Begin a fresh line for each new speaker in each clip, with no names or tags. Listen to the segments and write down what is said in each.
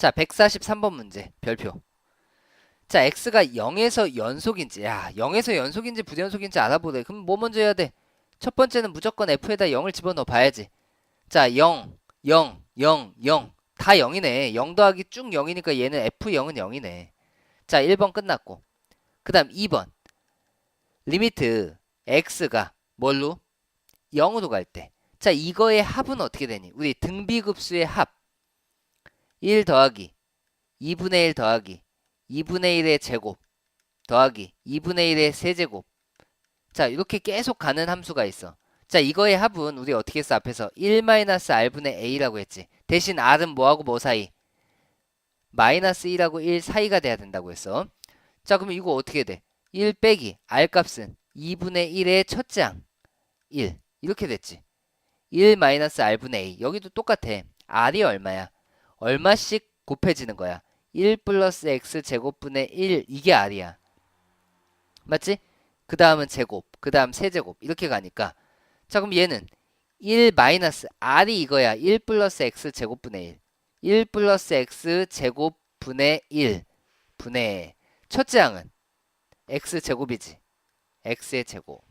자, 143번 문제. 별표. 자, x가 0에서 연속인지, 야, 0에서 연속인지 부연속인지 알아보래. 그럼 뭐 먼저 해야 돼? 첫 번째는 무조건 f에다 0을 집어넣어 봐야지. 자, 0, 0, 0, 0. 다 0이네. 0 더하기 쭉 0이니까 얘는 f0은 0이네. 자, 1번 끝났고. 그 다음 2번. 리미트 x가 뭘로? 0으로 갈 때. 자, 이거의 합은 어떻게 되니? 우리 등비급수의 합. 1 더하기 2분의 1 더하기 2분의 1의 제곱 더하기 2분의 1의 세제곱. 자, 이렇게 계속 가는 함수가 있어. 자, 이거의 합은 우리 어떻게 했어? 앞에서 1-r분의 a라고 했지. 대신 r은 뭐하고 뭐 사이? 마이너스 1하고 1 사이가 돼야 된다고 했어. 자, 그러면 이거 어떻게 돼? 1 빼기 r 값은 2분의 1의 첫째 항 1. 이렇게 됐지. 1 마이너스 r분의 a. 여기도 똑같아. r이 얼마야? 얼마씩 곱해지는 거야. 1 플러스 x 제곱분의 1 이게 r이야. 맞지? 그 다음은 제곱, 그 다음 세제곱 이렇게 가니까 자 그럼 얘는 1 마이너스 r이 이거야. 1 플러스 x 제곱분의 1 1 플러스 x 제곱분의 1 분의 첫째 항은 x 제곱이지. x의 제곱.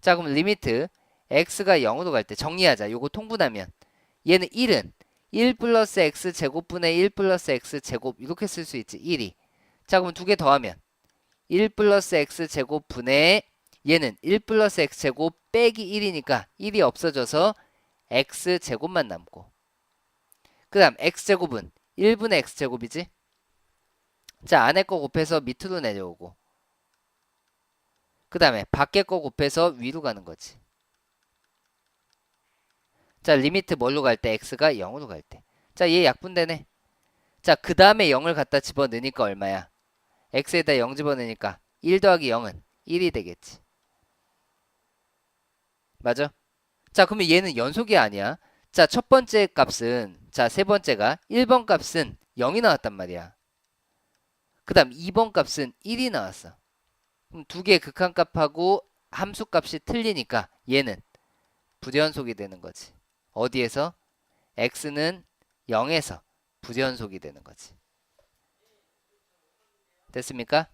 자 그럼 리미트 x가 0으로 갈 때 정리하자. 요거 통분하면 얘는 1은 1 플러스 x 제곱분의 1 플러스 x 제곱 이렇게 쓸 수 있지. 1이. 자 그럼 두 개 더하면 1 플러스 x 제곱분의 얘는 1 플러스 x 제곱 빼기 1이니까 1이 없어져서 x 제곱만 남고. 그 다음 x 제곱은 1분의 x 제곱이지. 자 안에 거 곱해서 밑으로 내려오고. 그 다음에 밖에 거 곱해서 위로 가는 거지 자, 리미트 뭘로 갈 때? x가 0으로 갈 때. 자, 얘 약분되네. 자, 그 다음에 0을 갖다 집어넣으니까 얼마야? x에다 0 집어넣으니까 1 더하기 0은 1이 되겠지. 맞아? 자, 그러면 얘는 연속이 아니야. 자, 첫 번째 값은, 자, 세 번째가 1번 값은 0이 나왔단 말이야. 그 다음 2번 값은 1이 나왔어. 그럼 두 개의 극한값하고 함수값이 틀리니까 얘는 부연속이 되는 거지. 어디에서? x는 0에서 부연속이 되는 거지. 됐습니까?